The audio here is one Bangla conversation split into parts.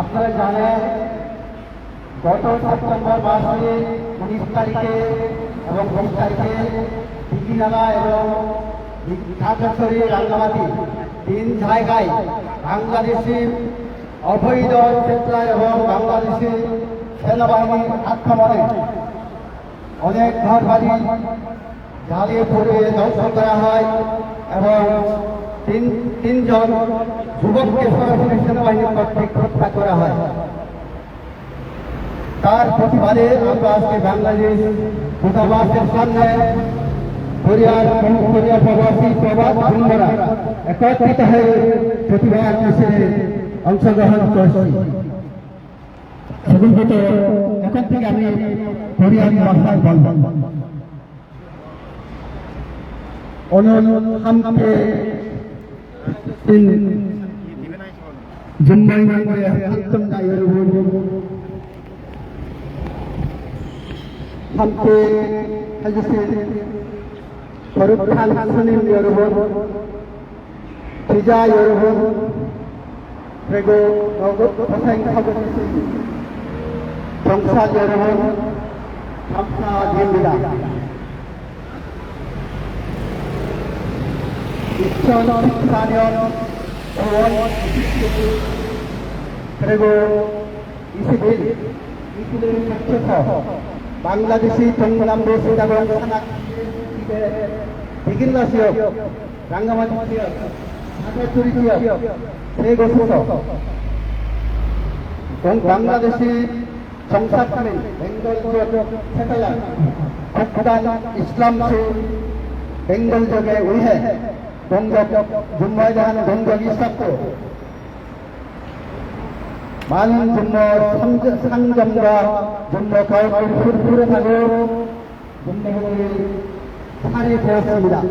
আপনারা জানেন, গত সেপ্টেম্বর মাসে উনিশ তারিখে এবং বিশ তারিখে দিঘিনালা এবং ঢাকেশ্বরী রাঙ্গামাটি তিন জায়গায় বাংলাদেশি অবৈধ চেতলা এবং বাংলাদেশি সেনাবাহিনীর আক্রমণে অনেক ঘর বাড়ি জ্বালিয়ে পুড়িয়ে ধ্বংস করা হয়। এবং তিন, তিনজন যুবককে সরাসরি সেনাবাহিনীর কর্তৃক হত্যা করা হয়। তার প্রতিবাদে আমরা আজকে বাংলাদেশ দূতাবাসের সামনে কোরিয়ার কোরিয়া প্রবাসী প্রবাস বন্ধুরা একত্রিত হয়ে প্রতিবাদ মিছিলে অংশগ্রহণ করছি। এখন থেকে আমি বলব। 오늘 함께 인 전망만의 학생자 여러분 함께 해주신 거룩한 스님 여러분 기자 여러분 그리고 고생하고 계신 경찰 여러분 감사드립니다. 2014년 5월 27일 그리고 20일 이틀을 거쳐서 방글라데시 동남부 시다공 산악 지대 비긴라 지역 랑가마티 지역 사대투리 지역 세 곳에서 동 방글라데시 정착하는 벵걸 지역 세달란 국단 이슬람주 벵걸족에 의해 공격, 준모에 대한 공격이 있었고, 많은 상점, 상점과 준모 가옥을 후려하고 준모들이 살이 되었습니다.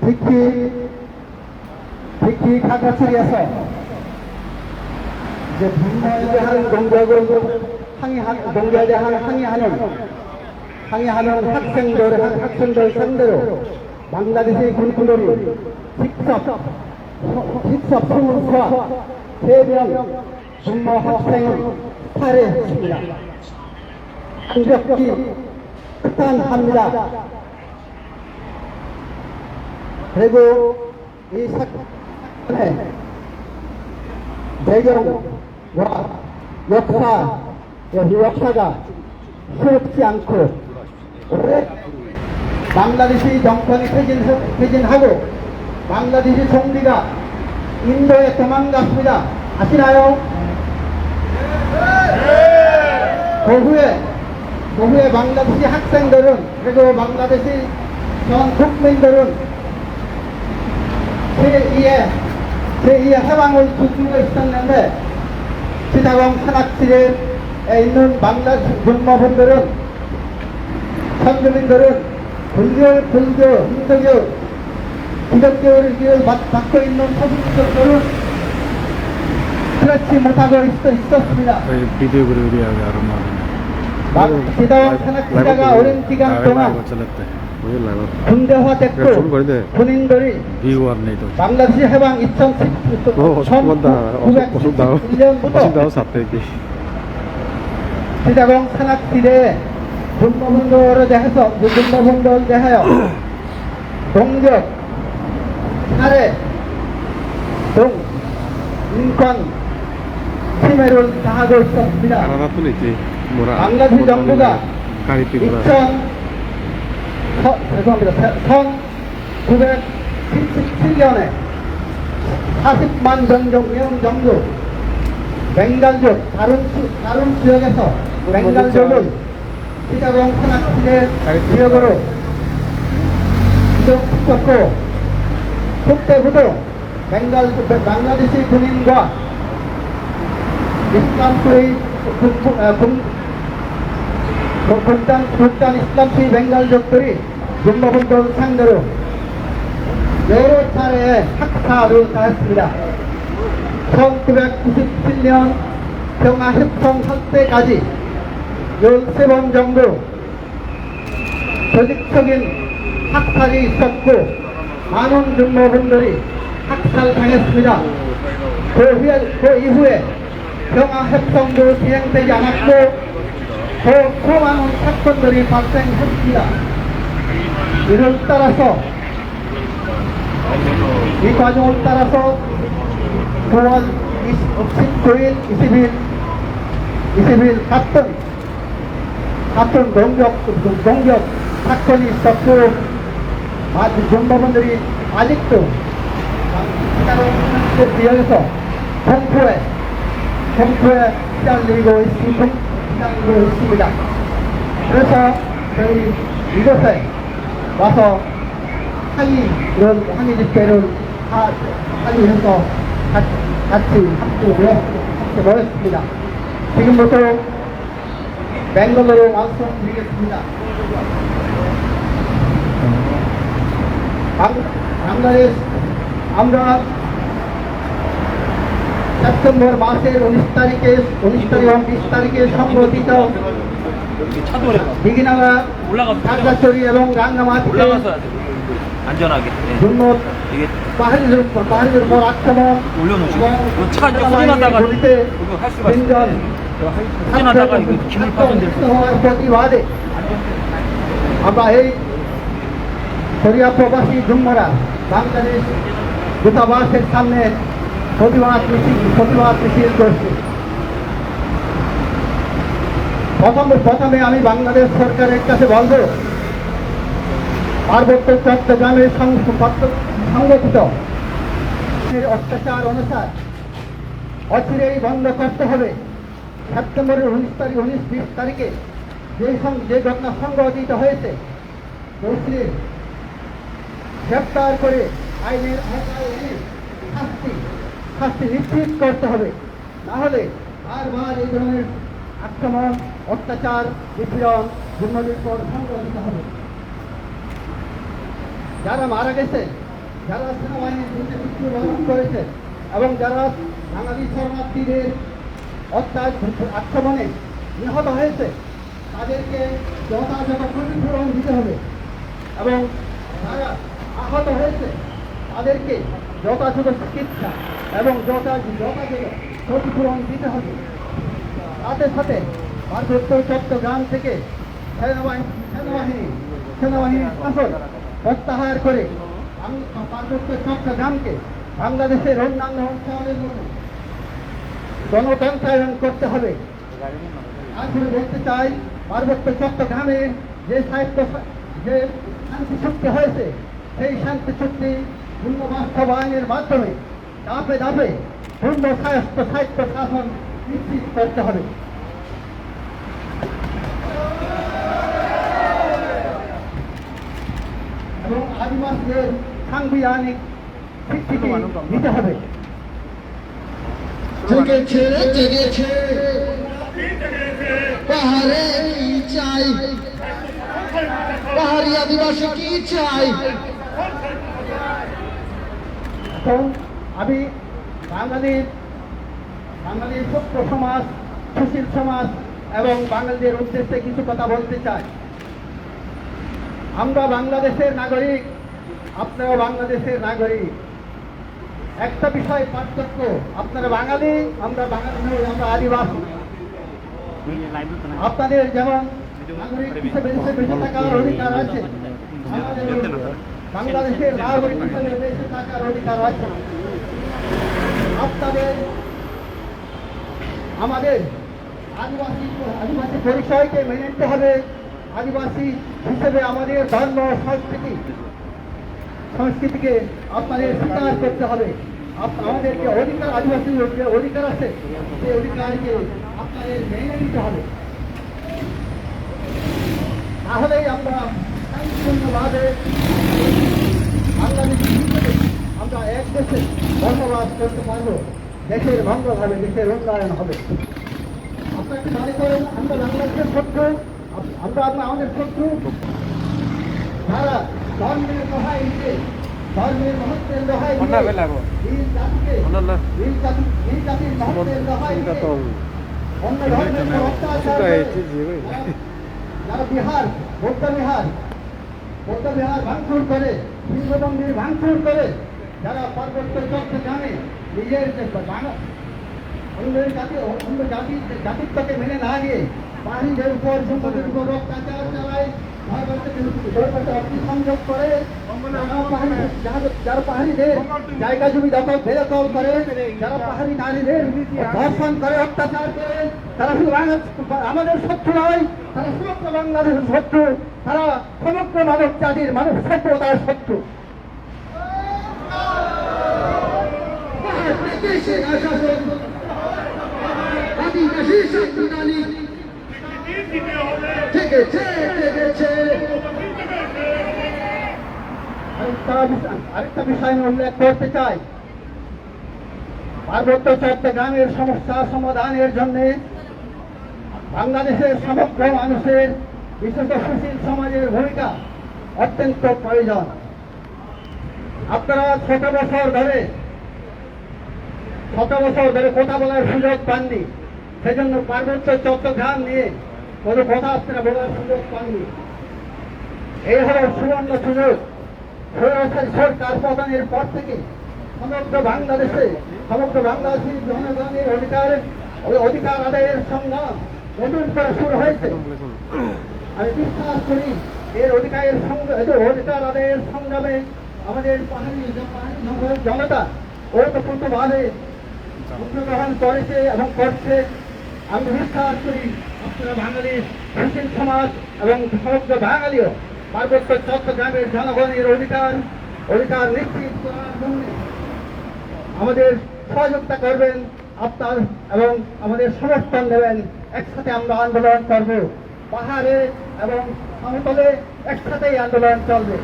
특히, 특히 가까스리에서 이제 준모에 대한 공격을 항의하는, 공격에 대한 항의하는, 항의하는 학생들, 학생들 상대로 방글라데시 군군들이 직접 직접 소문과 대명 중모 학생을 살해했습니다. 강력히 극단합니다. 그리고 이 사건의 배경과 역사, 이 역사가 새롭지 않고 오래 방글라데시 정권이 퇴진, 퇴진 하고 방글라데시 총리가 인도에 도망갔습니다. 아시나요? 그 후에, 그 후에 방글라데시 학생들은, 그리고 방글라데시 전 국민들은 제2의, 제2의 해방을 두고 있었는데, 시다공 산악지에 있는 방글라데시 군모분들은, 선주민들은 권결권교 인덕교 기독교를 받고 있는 소수기독교를 그렇지 못하고 있, 있었습니다. 비디오 그룹이 아마 기다란 산악기자가 오랜 기간 동안 군대화됐고 군인들이 방글라시 해방 2019년부터 시작한 산악지대에 분모분도를 대해서 분모분도를 대하여 동격 아래 동 인권 침해를 당하고 있었습니다. 방가시 정부가 2000 서, 죄송합니다. 1977년에 40만 명정 명 정도 맹간족 다른 다른 지역에서 맹간족은 시자공 산악지대 지역으로 이동시켰고 그때부터 방글라데시 군인과 이슬람주의 군- 군- 아, 군- 그 극단 이슬람주의 벵갈족들이 윤모분들 상대로 여러 차례 학살을 당했습니다. 1997년 평화협정할 때까지 13번 정도 조직적인 학살이 있었고 많은 근무분들이 학살당했습니다. 그 그 이후에 평화협정도 진행되지 않았고 더 수많은 사건들이 발생했습니다. 이를 따라서 이 과정을 따라서 9월 19일, 20일, 20일 같은 같은 공격, 공격 사건이 있었고 정보분들이 아직도 지역에서 공포에 공포에 시달리고 있습니다. 시달리고 있습니다. 그래서 저희 이곳에 와서 항의 이런 항의 집회를 하, 같- 같이 모였, 함께 모였습니다. 지금부터 맹글로로 말씀드리겠습니다. বাংলাদেশ আমরা সেপ্টেম্বর মাসের উনিশ তারিখে উনিশ তারিখ এবং বিশ তারিখে সংগঠিত 차도래 দিঘিনালা 올라가서 খাগড়াছড়ি এবং রাঙ্গামাটিতে 올라가서 하죠. 안전하게 네. জুন্নত 이게 পাহাড়ির উপর পাহাড়ির উপর আক্রমণ 올려놓으시고 এবং 이거 차 이제 후진하다가 গুলিতে 이거 할 수가 তিনজন 있어요 আমরা এই সরিয়া প্রবাসী জুম্মরা বাংলাদেশ দূতাবাসের সামনে প্রতিবাদ মিছিল প্রতিবাদ মিছিল করছি। প্রথম প্রথমে আমি বাংলাদেশ সরকারের কাছে বলব, পার্বত্য চট্টগ্রামের সংগঠিত অত্যাচার অনুসার অচিরেই বন্ধ করতে হবে। সেপ্টেম্বরের উনিশ তারিখ, উনিশ বিশ তারিখে যে যে ঘটনা সংঘটিত হয়েছে দোষীদের গ্রেপ্তার করে আইনের শাস্তি শাস্তি নিশ্চিত করতে হবে। না হলে বারবার এই ধরনের আক্রমণ, অত্যাচার নিপীড়ন পর সংঘটিত হবে। যারা মারা গেছে, যারা সেনাবাহিনীর বিরুদ্ধে মৃত্যুবরণ করেছে এবং যারা বাঙালি শরণার্থীদের অত্যাচার আক্রমণে নিহত হয়েছে তাদেরকে যথাযথ ক্ষতিপূরণ দিতে হবে এবং যারা আহত হয়েছে তাদেরকে যথাযথ চিকিৎসা এবং যথাযথ ক্ষতিপূরণ দিতে হবে। সাথে সাথে পার্বত্য চট্টগ্রাম থেকে সেনাবাহিনী সেনাবাহিনী, সেনাবাহিনীর শাসন প্রত্যাহার করে পার্বত্য চট্টগ্রামকে বাংলাদেশের অন্যান্য অঞ্চলের মতো গণতন্ত্রায়ন করতে হবে। আসলে বলতে চাই, পার্বত্য চট্টগ্রামে যে সাহিত্য যে শান্তি চুক্তি হয়েছে, সেই শান্তি চুক্তি পূর্ণ বাস্তবায়নের মাধ্যমে ধাপে ধাপে পূর্ণ সাহিত্য সাহিত্য শাসন নিশ্চিত করতে হবে। এবং আদিবাসীদের সাংবিধানিক স্বীকৃতি দিতে হবে। পাহাড়ে আদিবাসী চাই? এখন আমি বাঙালির বাঙালির সভ্য সমাজ, সুশীল সমাজ এবং বাঙালিদের উদ্দেশ্যে কিছু কথা বলতে চাই। আমরা বাংলাদেশের নাগরিক আপনারা বাংলাদেশের নাগরিক। একটা বিষয় পার্থক্য, আপনারা বাঙালি, আমরা বাঙালি আমরা আদিবাসী। আপনাদের যেমন অধিকার আছে থাকার অধিকার আছে। আপনাদের, আমাদের আদিবাসী পরিচয়কে মেনে নিতে হবে। আদিবাসী হিসেবে আমাদের ধর্ম সংস্কৃতি সংস্কৃতিকে আপনাদের স্বীকার করতে হবে। আপ- আমাদেরকে অধিকার আদিবাসী যে অধিকার আছে, সেই অধিকারকে আপনাদের মেনে নিতে হবে। তাহলেই আমরা আমরা এক দেশে করতে পারব। দেশের হবে, দেশের উন্নয়ন হবে। আপনারা কি মনে করেন? আমরা বাংলাদেশের শত্রু আমরা আমরা আমাদের শত্রু। যারা ধর্মের দোহাই দিতে ধর্মের মহত্বের দোহাই বেলা এই জাতিকে এই জাতি এই জাতির মহত্বের দোহাই দিতে অন্য ধর্মের উপর অত্যাচার অসুবিধা করে হয়েছে যে ভাই। যারা- বিহার বৌদ্ধ বিহার বৌদ্ধ বিহার ভাঙচুর করে হিন্দুমন্দির ভাঙচুর করে যারা পার্বত্য চট্টগ্রামে নিজের যে বাংলা অন্য জাতি অন্য জাতি জাতিত্বকে মেনে না নিয়ে পাহাড়িদের উপর সম্পদের উপর অত্যাচার চালায় সংযোগ করে যারা পাহাড়ি- যারা- যারা পাহাড়িদের জায়গা জমি দখল বেদখল করে যারা পাহাড়ি নারীদের ধর্ষণ করে অত্যাচার করে তারা শুধু আমাদের শত্রু নয় তারা সমগ্র বাংলাদেশের শত্রু তারা সমগ্র মানব জাতির মানব শত্রু দেশের আশাসন আদিবাসী সংবিধানী থেকেছে থেকেছে আরেকটা সমস্যা সমাধানের জন্য বাংলাদেশের সমগ্র মানুষের, বিশেষত সুশীল সমাজের ভূমিকা অত্যন্ত প্রয়োজন। আপনারা ছোট বছর ধরে, ছোট বছর ধরে কথা বলার সুযোগ পাননি। সেজন্য পার্বত্য চট্টগ্রাম নিয়ে কোনো কথা আপনারা বলার সুযোগ পাননি এই হলো সুবর্ণ সুযোগ। সরকার পতনের পর থেকে সমগ্র বাংলাদেশে, সমগ্র বাংলাদেশী জনগণের অধিকার অধিকার আদায়ের সংগ্রাম নতুন করে শুরু হয়েছে। আমি বিশ্বাস করি, এর অধিকারের অধিকার আদায়ের সংগ্রামে আমাদের পাহাড়ি জনতা ওতপ্রোতভাবে অংশগ্রহণ করেছে এবং করছে। আমি বিশ্বাস করি বাঙালির সমাজ এবং বাঙালিও পার্বত্য জনগণের অধিকার অধিকার আমাদের সহযোগিতা করবেন আপনার এবং আমাদের সমর্থন দেবেন একসাথে আমরা আন্দোলন করব। পাহাড়ে এবং সমতলে একসাথেই আন্দোলন চলবে।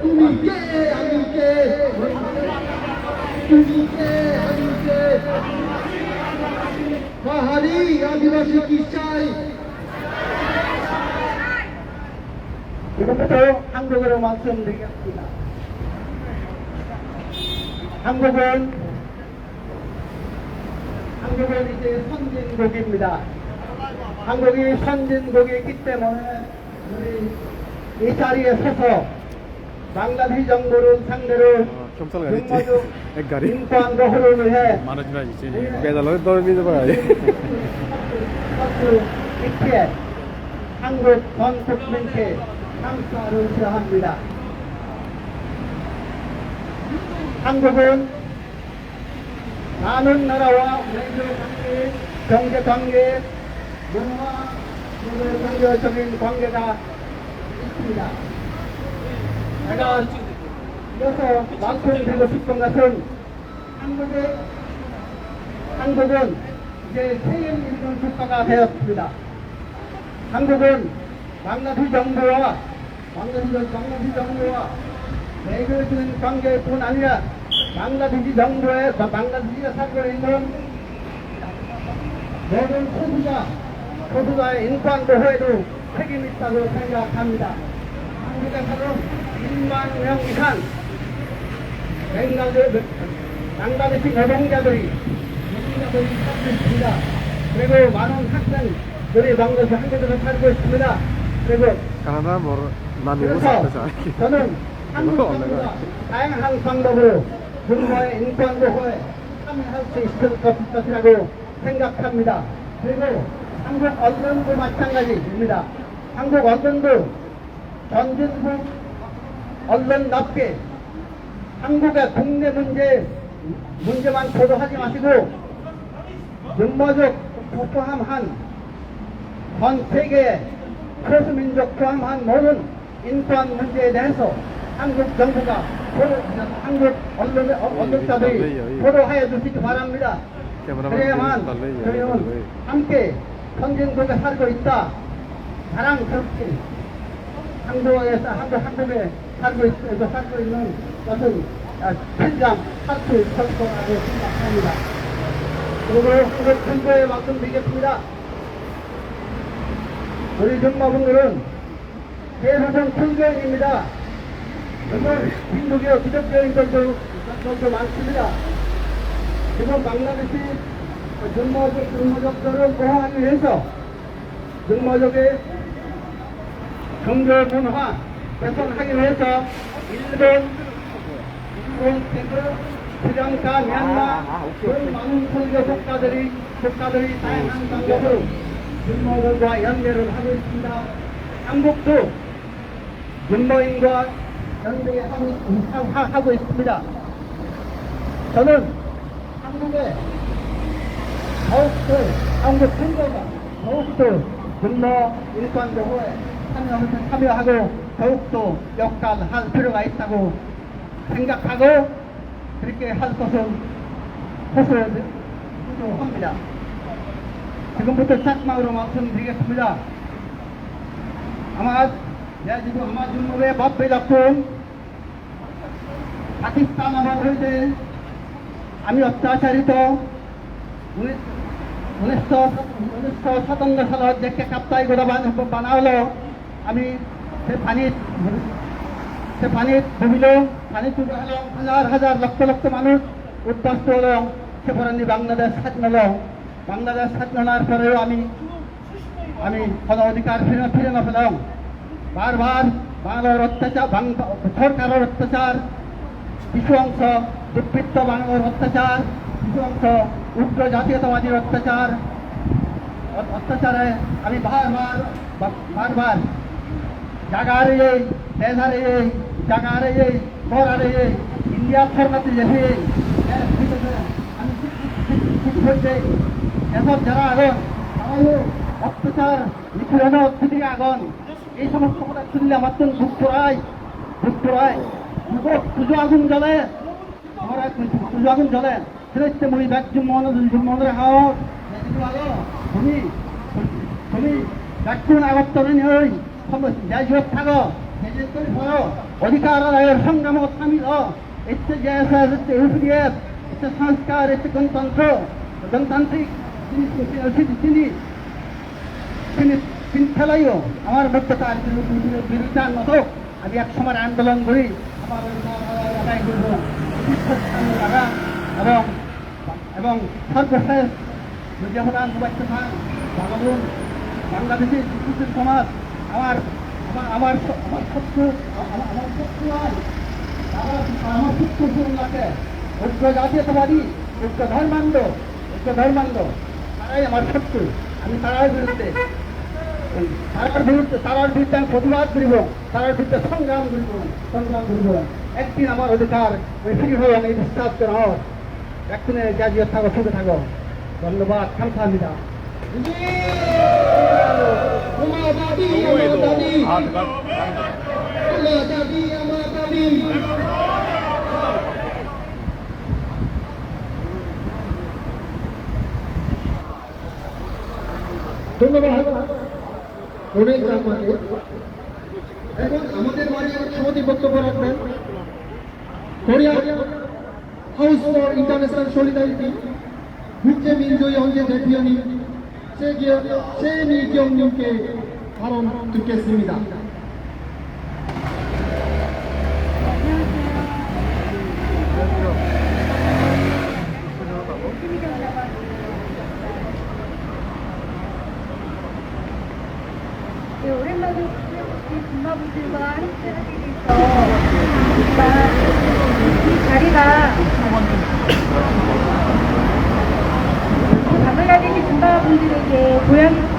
তুমি কে? পাহাড়ি আদিবাসী কি চাই 이것부터 한국어로 말씀드리겠습니다. 한국은 한국은 이제 선진국입니다. 한국이 선진국이기 때문에 우리 이 자리에 서서 방글라데시 정부를 상대로 경찰 가겠지. 경마적 এক গাড়ি 인권 보호를 위해 মানুষ না দিচ্ছে বেজাল দৌড়ে নিতে পারে 박수 있기에 한국 전 국민께 감사를 표합니다. 한국은 많은 나라와 외교 관계, 경제 관계, 문화, 그리고 경제적인 관계가 있습니다. 제가 이어서 말씀드리고 싶은 것은 한국의 한국은 이제 세계 일등 국가가 되었습니다. 한국은 방글라데시 정부와 방글라데시, 방글라데시 정부와 외교적인 관계뿐 아니라 방글라데시 정부에 방글라데시가 살고 있는 모든 소수자 소수자의 인권 보호에도 책임이 있다고 생각합니다. 한국에서는 1만 명 이상 맹가들, 방바데시 노동자들이 노동자들이 살고 있습니다. 그리고 많은 학생들이 방에서 한국에서 살고 있습니다. 그리고 가나 모르 나미고 살면서 저는 한국 정부가 다양한 방법으로 군사의 인권보호에 참여할 수 있을 것 같다고 생각합니다. 그리고 한국 언론도 마찬가지입니다. 한국 언론도 전진국 언론답게 한국의 국내 문제 문제만 보도하지 마시고 윤모적 포함한 전 세계의 소수민족 포함한 모든 인권 문제에 대해서 한국 정부가 한국 언론, 언론사들이 보도하여 주시기 바랍니다. 그래야만 그러면 함께 선진 국에 살고 있다. 자랑스럽게 한국에서 한국 한국에 있, 살고 있는 것은 할수 있을 거라고 생각합니다. 그리고 한국 정부에 말씀드리겠습니다. 우리 정마분들은 대사선 kül교인입니다. 정말 민족의 기독교인들도 도 많습니다. 지금 방글라데시 정마족, 정마족들을 보호하기 위해서 정마족의 종교 문화 개선하기 위해서 일본, 일본, 태국, 스리랑카, 미얀마 그 많은 선교 국가들이 국가들이 다양한 방법으로 윤모들과 연대를 하고 있습니다. 한국도 윤모인과 연대하고 하- 하고 있습니다. 저는 한국에 더욱더 한국 선거가 더욱더 근로 일관 보호에 참여- 참여하고 더욱더 역할할 필요가 있다고 생각하고 그렇게 할 것을 호소합니다. 지금부터 착망으로 말씀드리겠습니다. 아마 야지도 아마 중국의 밥배 작품 পাকিস্তান হইতে আমি অত্যাচারিত উনিশশো সাতান্ন সালত যে সে পানি সে পানি ডুবিল পানি ডুবে হলো হাজার হাজার লক্ষ লক্ষ মানুষ উদ্বাস্ত হলো সে পরে বাংলাদেশ স্বাধীন হলো বাংলাদেশ স্বাধীন হওয়ার পরেও আমি আমি কোনো অধিকার ফিরে ফিরে না পেলাম বারবার বাংলার অত্যাচার সরকারের অত্যাচার কিছু অংশ দুর্বৃত্ত বাংলার অত্যাচার কিছু অংশ উগ্র জাতীয়তাবাদীর অত্যাচার অত্যাচারে আমি বারবার বারবার যেতে এর ভিতরে আমি ঠিক হইতে এসব যারা আগুন তারাও অত্যাচার নিপীড়ন থেকে আগুন এই সমস্ত কথা শুনলে আমার তো দুঃখ রায় দুঃখ রায় পুজো আগুন জ্বলে আমরা পুজো আগুন জ্বলে সেটা মই ব্যাগ মনে মনে রাখাও তুমি তুমি ব্যাকুণ আগত্তরে নই যাই থাকো অধিকার আদায়ের সংগ্রামত সামিল হ এতে জেএসএস এতে ইউপিএফ এতে সংস্কার, এতে গণতন্ত্র। গণতান্ত্রিক তিনি তিনি তিনি খেলাইও। আমার মধ্যে তার বিরুদ্ধার মতো আমি এক সময় আন্দোলন করি। আমার এবং এবং সর্বশেষ মুজিবুরান মুবাইতে বাংলাদেশের সমাজ আমার আমার আমার শত্রু আমার শত্রু আর আমার পুত্র আমার পুত্র সুরমাকে উগ্র জাতীয়তাবাদী উগ্র ধর্মান্ধ উগ্র ধর্মান্ধ, তারাই আমার শত্রু। আমি তারার বিরুদ্ধে তারার বিরুদ্ধে তারার বিরুদ্ধে আমি প্রতিবাদ করিব, তারার বিরুদ্ধে সংগ্রাম করিব সংগ্রাম করিব। একদিন আমার অধিকার ওই হয়ে আমি বিশ্বাস করে হওয়ার একদিনে জাতীয় থাকো, সুখে থাকো। ধন্যবাদ খামসামিদা আমার দাবি আমার দাবি আমার দাবি আমার দাবি ধন্যবাদ অনেক আমাকে এখন আমাদের বাড়ি সভাপতি বক্তব্য রাখবেন কোরিয়া 하우스 for International Solidarity 국제민주의 헌재 대표님 최기현, 최미경님께 발언 듣겠습니다. 네, 오랜만에 우리 군마분들과 함께 하게 돼서 이 자리가 시간이 듣다 분들에게 고양이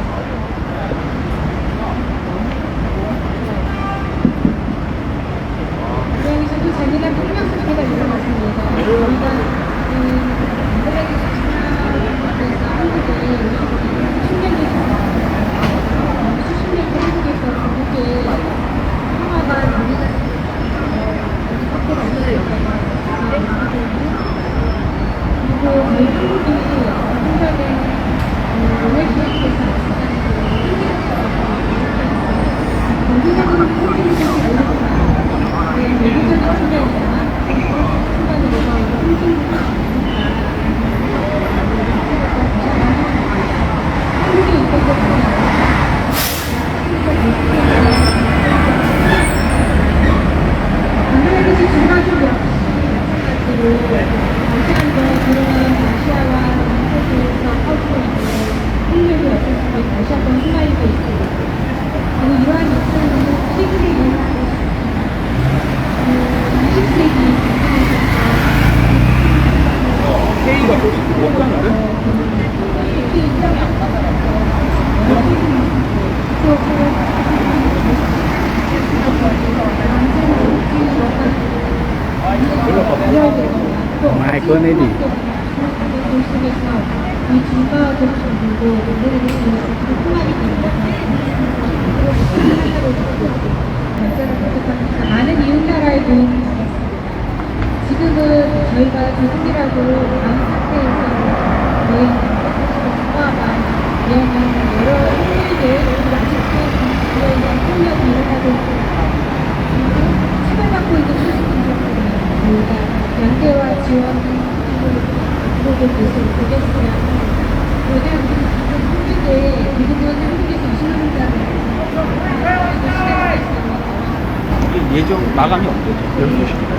예정 마감이 없죠. 12시입니다.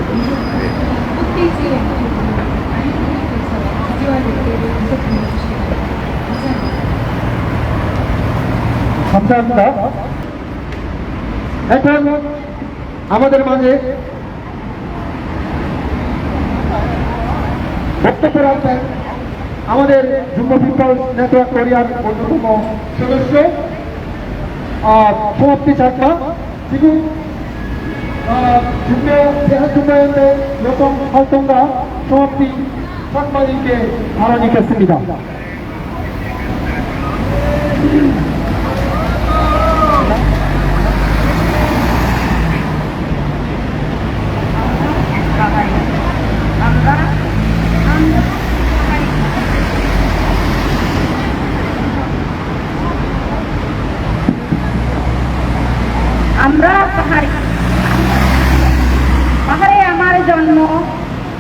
네. 홈페이지에 많은 분들께서 가지와 댓글을 계속 보내주시기 바랍니다. 감사합니다. 감사합니다. 하여튼 아마들 만에 বক্তব্য রাখবেন আমাদের যুব পিপল নেটওয়ার্ক কোরিয়ার অন্যতম সদস্য আহ, সমাপ্তি চাকমা 지금 어, 중대 대한중과연대 여성 활동가 종합비 상마님께 발언 있겠습니다. আমরা পাহাড়ি। পাহাড়ে আমার জন্ম,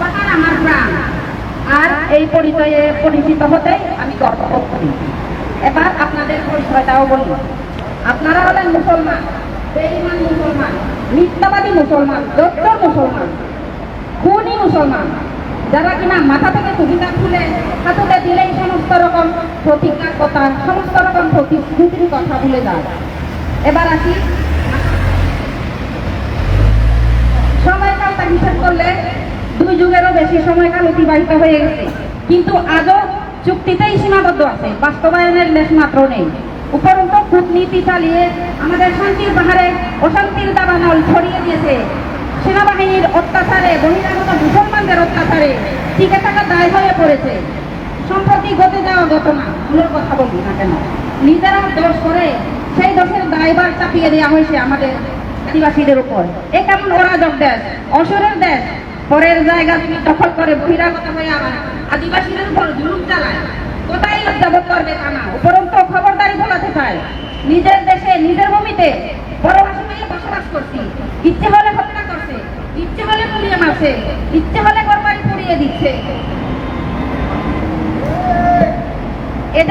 পাহাড় আমার প্রাণ। আর এই পরিচয়ে পরিচিত হতে আমি গর্ব করি এবার আপনাদের পরিচয়টাও বলি। আপনারা হলেন মুসলমান বেইমান মুসলমান, মিথ্যাবাদী মুসলমান দত্তর মুসলমান, খুনি মুসলমান। যারা কিনা মাথা থেকে টুপিটা খুলে, হাতুতে দিলেই সমস্ত রকম প্রতিজ্ঞার কথা, সমস্ত রকম প্রতিশ্রুতির কথা ভুলে যায়। এবার আসি। সময়কালটা হিসাব করলে দুই যুগেরও বেশি সময়কাল অতিবাহিত হয়ে গেছে। কিন্তু আজও চুক্তিতেই সীমাবদ্ধ আছে, বাস্তবায়নের লেশ মাত্র নেই। উপরন্ত কূটনীতি চালিয়ে আমাদের শান্তির পাহাড়ে অশান্তির দাবানল ছড়িয়ে দিয়েছে। সেনাবাহিনীর অত্যাচারে, বহিরাগত মুসলমানদের অত্যাচারে টিকে থাকা দায় হয়ে পড়েছে। সম্প্রতি ঘটে যাওয়া ঘটনা মূল কথা বলি না কেন? নিজেরা দোষ করে, সেই দোষের দায়ভার চাপিয়ে দেওয়া হয়েছে আমাদের আদিবাসীদের উপর। এ কেমন অরাজক দেশ, অসুরের দেশ? পরের জায়গা তুমি দখল করে বহিরাগত হয়ে আবার আদিবাসীদের উপর জুলুম চালায়। কোথায় লজ্জাবোধ করবে তা না। উপরন্ত খবরদারি বলাতে চায়। নিজের দেশে, নিজের ভূমিতে হয়ে বসবাস করছি। হলে ইচ্ছে হলে পুড়িয়ে হলে ঘরবাড়ি পুড়িয়ে দিচ্ছে। এ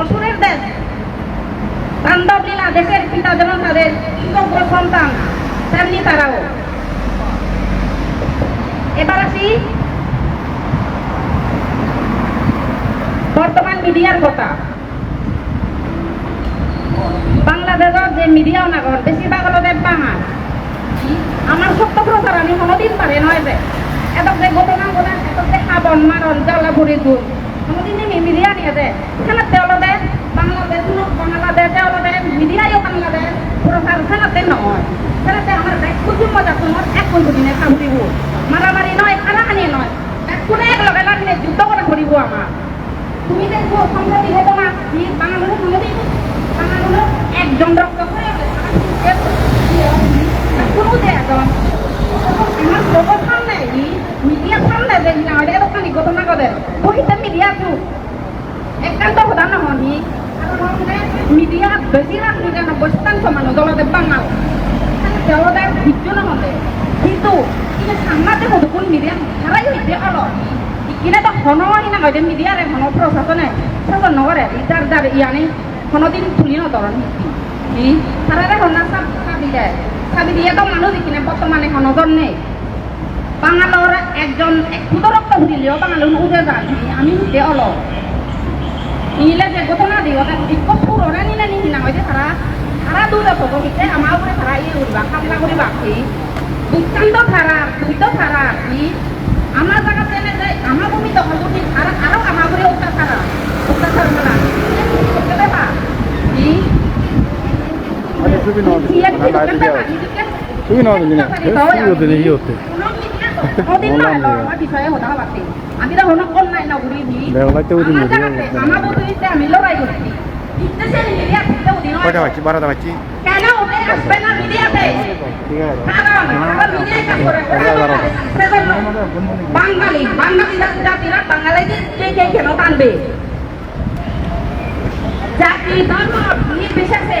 অসুরের দেশ দেশের পিতা যেমন তাদের সুযোগ্য সন্তান, তেমনি তারাও। এবার আসি বর্তমান মিডিয়ার কথা। বাংলাদেশের যে মিডিয়া নাগর বেশিরভাগ দেব বাঙাল। আমার সত্য প্রচার আমি কোনোদিন পারে নয় যে। এত যে ঘটনা ঘটে এত যে হাবন মারণ জ্বালা ভরি দূর কোনোদিনই মিডিয়া নিয়ে যায় সেখানে তেওঁলোকে বাংলাদেশ বাংলাদেশে হলে মিডিয়াও বাংলাদেশ, প্রচার সেনাতে নহয়। সেনাতে আমার খুব মজা তোমার এক দিনে কামড়িব মারামারি নয় খানাখানি নয়। কোনে এক লগে লাগিলে যুদ্ধ করে ধরিব আমার। তুমি দেখব সম্প্রতি ঘটনা বাংলাদেশের সম্প্রতি বাংলাদেশের একজন রক্ত করে কোনো যে একজন আমার চোখের সামনে সামনে যে না এটা তো খালি ঘটনা করে বহিতে মিডিয়া চুপ একান্ত প্রধান হনি মিডিয়া বেশিরভাগ নিরানব্বই শতাংশ মানুষ দলতে বাঙাল। তেওঁলোদের ভিজ্ঞ নহলে কিন্তু কিন্তু সাংবাদে সদুকুল মিডিয়া হারাই হইতে অলপ। ইকিনে তো হন হইতে মিডিয়ারে হন প্রশাসনে শাসন নগরে ইটার যার ইয়ানি। হনদিন তুলি হনা সাব সাবি দেয় সাবি দিয়ে তো মানুষ ইকিনে বর্তমানে হনজন নেই। বাঙালোর একজন ক্ষুদ রক্ত ঘুরিলেও বাঙালোর উঠে যান। আমি হইতে অলপ। নিলে যে ঘটনা দিও তার ইকো পুরোনা নিলে নিহি না হইতে তারা তারা থাকো হিতে আমার উপরে তারা ইয়ে উঠবা কামলা করে বাকি দুষ্টান্ত ধারা দুইত ধারা কি আমার জায়গা পাচ্ছি কেন ওদের আসবে না মিডিয়াতে? ঠিক আছে। কারণ ওরা মিডিয়ায় কাজ করে সেজন্য বাঙালি বাঙালি জাতিরা বাঙালিদের কে কেন টানবে? জাতি ধর্ম নির্বিশেষে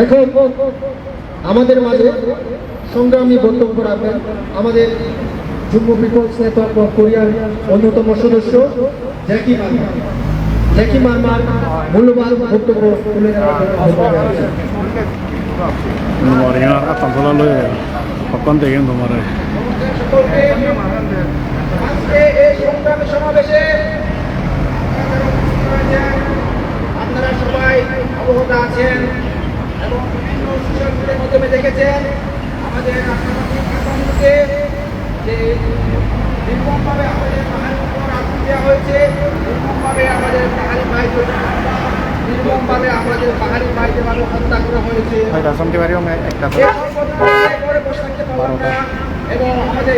এখন আমাদের মাঝে সংগ্রামী বক্তব্য রাখবেন। আমাদের যুগ্ম পিপলস নেটওয়ার্ক অফ কোরিয়ার অন্যতম সদস্য জ্যাকি মার্মা জ্যাকি মার্মার মূল্যবান বক্তব্য তুলে আপনারা সবাই অবগত আছেন। এবং বিভিন্ন সোশ্যাল মিডিয়ার মাধ্যমে দেখেছেন আমাদের কাঠামোকে যে নির্মমভাবে আমাদের পাহাড়ের উপর আগুন দেওয়া হয়েছে। নির্মমভাবে আমাদের পাহাড়ি ভাই নির্মমভাবে আমাদের পাহাড়ি ভাই যেভাবে হত্যা করা হয়েছে এবং আমাদের